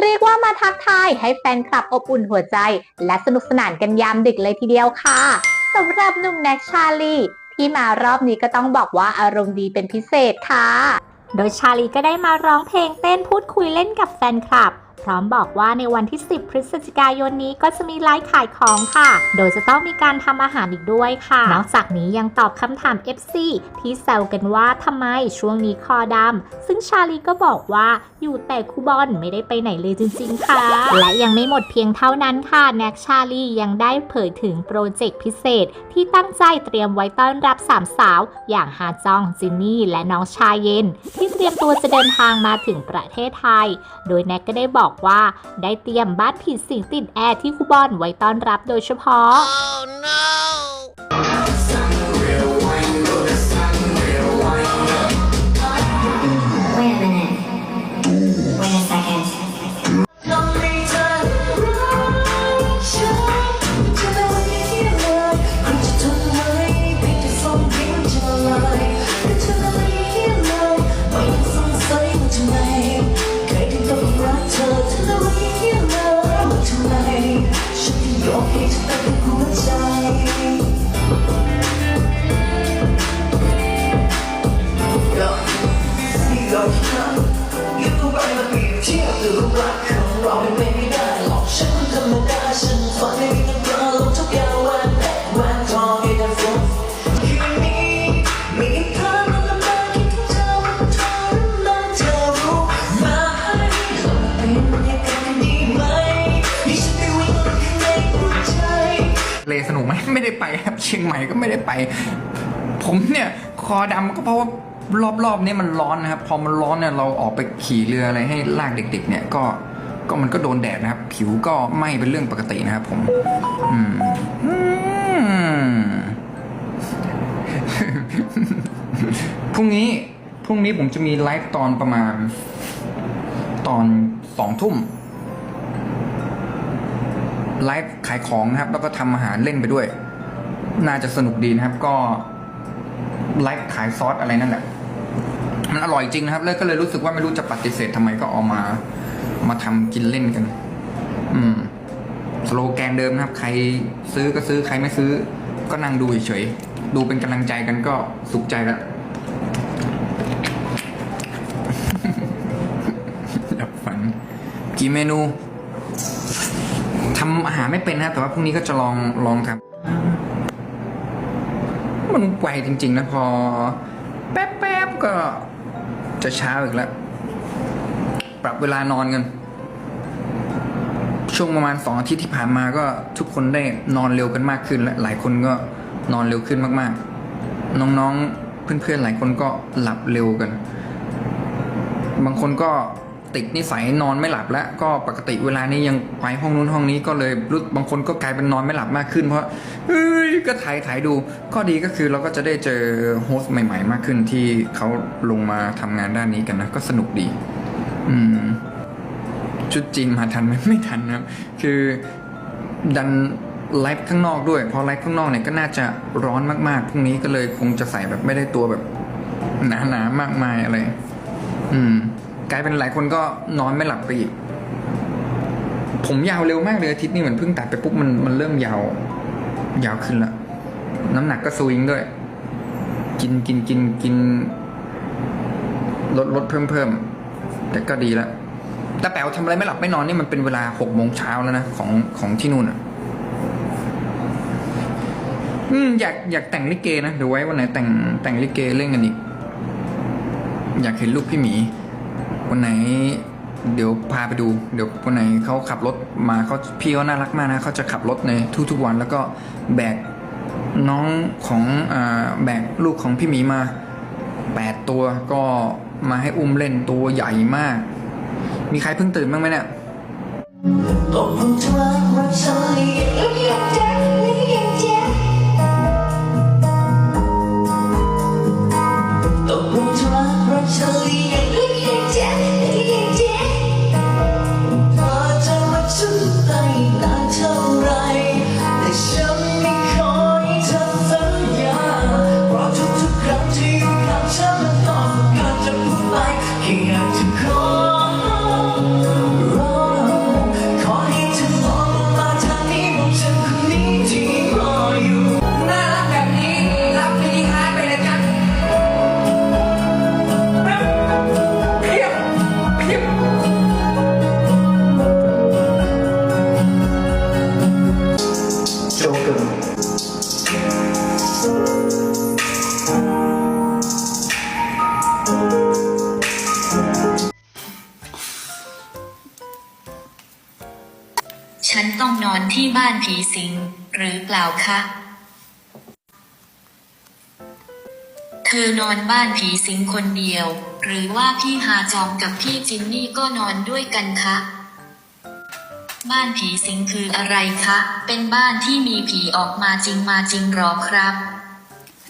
เรียกว่ามาทักทายให้แฟนคลับอบอุ่นหัวใจ และสนุกสนานกันยามดึกเลยทีเดียวค่ะสำหรับหนุ่มแน็กชาลีที่มารอบนี้ก็ต้องบอกว่าอารมณ์ดีเป็นพิเศษค่ะ โดยชาลีก็ได้มาร้องเพลงเต้นพูดคุยเล่นกับแฟนคลับ พร้อมบอกว่าในวันที่ 10 พฤศจิกายนนี้ก็จะมีไลฟ์ขายของค่ะ โดยจะต้องมีการทำอาหารอีกด้วยค่ะ นอกจากนี้ยังตอบคำถาม FC ที่แซวกันว่าทำไมช่วงนี้คอดำ ซึ่งชาลีก็บอกว่าอยู่แต่คูบอลไม่ได้ไปไหนเลยจริง ๆ ค่ะ และยังไม่หมดเพียงเท่านั้นค่ะ แน็กชาลียังได้เผยถึงโปรเจกต์พิเศษ ที่ตั้งใจเตรียมไว้ต้อนรับสามสาว อย่างฮาจอง จินนี่ และน้องชายเย็น ที่เตรียมตัวจะเดินทางมาถึงประเทศไทย โดยแน็กก็ได้บอกบอกว่าได้เตรียมบ้านผีสิงติดแอร์ที่คูบอนไว้ต้อนรับโดยเฉพาะ Oh no! ฉันถึ ไหมไม่ได้ไปครับเชียงใหม่ก็ไม่ได้ไป ผมเนี่ยคอดำก็เพราะว่ารอบๆนี่ยมันร้อนนะครับ พอมันร้อนเนี่ยเราออกไปขี่เรืออะไรให้ลากเด็ก ๆ เนี่ยก็ก็มันก็โดนแดดนะครับ ผิวก็ไหม้เป็นเรื่องปกตินะครับผม อืมพรุ่งนี้พรุ่งนี้ผมจะมีไลฟ์ตอนประมาณ ตอนสองทุ่ม ไลฟ์ขายของนะครับ แล้วก็ทำอาหารเล่นไปด้วย น่าจะสนุกดีนะครับ ก็ไลฟ์ขายซอสอะไรนั่นแหละ มันอร่อยจริงนะครับแล้วก็เลยรู้สึกว่าไม่รู้จะปฏิเสธทำไมก็เอามา มาทำกินเล่นกัน อืม สโลแกนเดิมนะครับ ใครซื้อก็ซื้อใครไม่ซื้อ ก็นั่งดูเฉยๆดูเป็นกำลังใจกันก็สุขใจแล้วดับฝันกี่เมนู ทำอาหารไม่เป็นนะแต่ว่าพรุ่งนี้ก็จะลองลองทำมันไวจริง ๆ นะพอ แป๊บๆก็จะเช้าอีกแล้ว ปรับเวลานอนกัน ช่วงประมาณสองอาทิตย์ที่ผ่านมาก็ทุกคนได้นอนเร็วกันมากขึ้นและหลายคนก็นอนเร็วขึ้นมากๆ น้องๆเพื่อนๆหลายคนก็หลับเร็วกัน บางคนก็ ติดนิสัยนอนไม่หลับแล้วก็ปกติเวลานี้ยังไปห้องนู้นห้องนี้ก็เลยรู้บางคนก็กลายเป็นนอนไม่หลับมากขึ้น เพราะเอ้ยก็ถ่ายถ่ายดูข้อดีก็คือเราก็จะได้เจอโฮสต์ใหม่ ๆ มากขึ้นที่เขาลงมาทำงานด้านนี้กันนะ ก็สนุกดี อืมชุดจีนมาทันไหมไม่ทันนะครับ คือดันไลฟ์ข้างนอกด้วยพอไลฟ์ข้างนอกเนี่ยก็น่าจะร้อนมากๆพรุ่งนี้ก็เลยคงจะใส่แบบไม่ได้ตัวแบบหนาๆมากมายอะไร อืม กลายเป็นหลายคนก็นอนไม่หลับไปอีก ผมยาวเร็วมากเลยอาทิตย์นี้เหมือนเพิ่งตัดไปปุ๊บมันมันเริ่มยาว ยาวขึ้นละน้ำหนักก็สวิงด้วย กินกินกินกินลดลดเพิ่มเพิ่มแต่ก็ดีล้วแต่แป๋วทำอะไรไม่หลับไม่นอนนี่มันเป็นเวลาหกโมงเช้าแล้วนะของของที่นู่นอะอืมอยากอยากแต่งลิเกนะเดี๋ยวไว้วันไหนแต่งแต่งลิเกเล่นกันอีก อยากเห็นลูกพี่หมี วันไหน เดี๋ยวพาไปดู เดี๋ยววันไหนเขาขับรถมาเขาพี่เขาน่ารักมากนะเขาจะขับรถในทุกๆวัน แล้วก็แบกน้องของอ่าแบกลูกของพี่หมีมาแปดตัวก็มาให้อุ้มเล่นตัวใหญ่มาก มีใครเพิ่งตื่นบ้างไหมเนี่ย ฉันต้องนอนที่บ้านผีสิง หรือเปล่าคะ เธอนอนบ้านผีสิงคนเดียว หรือว่าพี่ฮาจอมกับพี่จินนี่ก็นอนด้วยกันคะ บ้านผีสิงคืออะไรคะ เป็นบ้านที่มีผีออกมาจริงมาจริงหรอครับ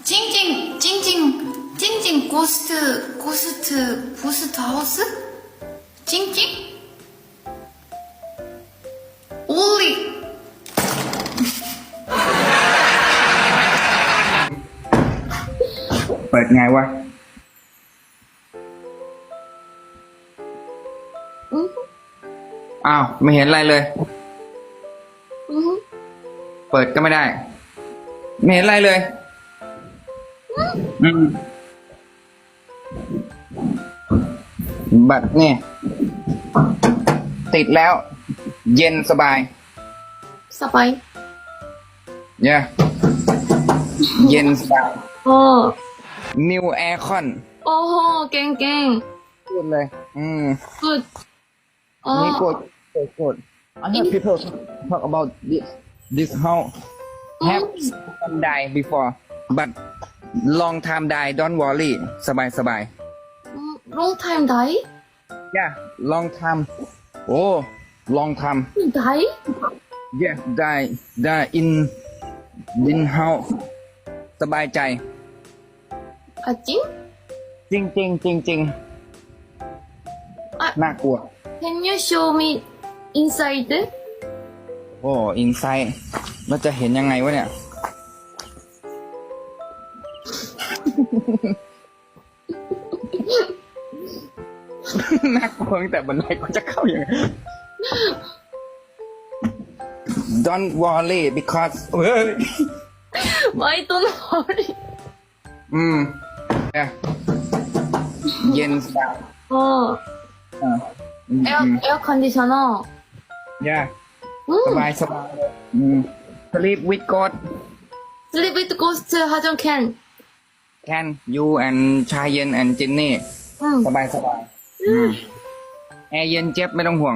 จริงจริงจริงจริงจริงจริงกูสต์กูสต์กูสต์เฮาส์จริงจริง ปิดไงวะ อ้าว ไม่เห็นอะไรเลย เปิดก็ไม่ได้ ไม่เห็นอะไรเลย อืมบัตรนี่ติดแล้ว เย็นสบาย สบาย yeah เย็นสบาย โอ้ new aircon โอ้โหเก่งเก่งพูดเลย อืมสุดโอ้ นี่กดกดกด I heard people talk about this this house have some die before but long time die don't worry สบายสบาย long time die yeah long time โอ้ long time die yeah die die in in how สบายใจ아 찡? จริงจริงจริงจริงอะน่ากลัว Can you show me inside? โอ้อินไซต์เราจะเห็นยังไงวะเนี่ย น่ากลัวตั้งแต่บันไดก็จะเข้ายังไง Don't worry because ไม่ต้องหอรีอืมเนี่ยเย็นสบายโอเอ่อเอลอคอนดิชเนอร์ yeah สบายสบายอืม sleep with God สลิปวิตโกสเธอฮาจงแคน can you and ชายเย็น and Jenny อืสบายสบายอืมแอร์เย็นเจ็บไม่ต้องห่วง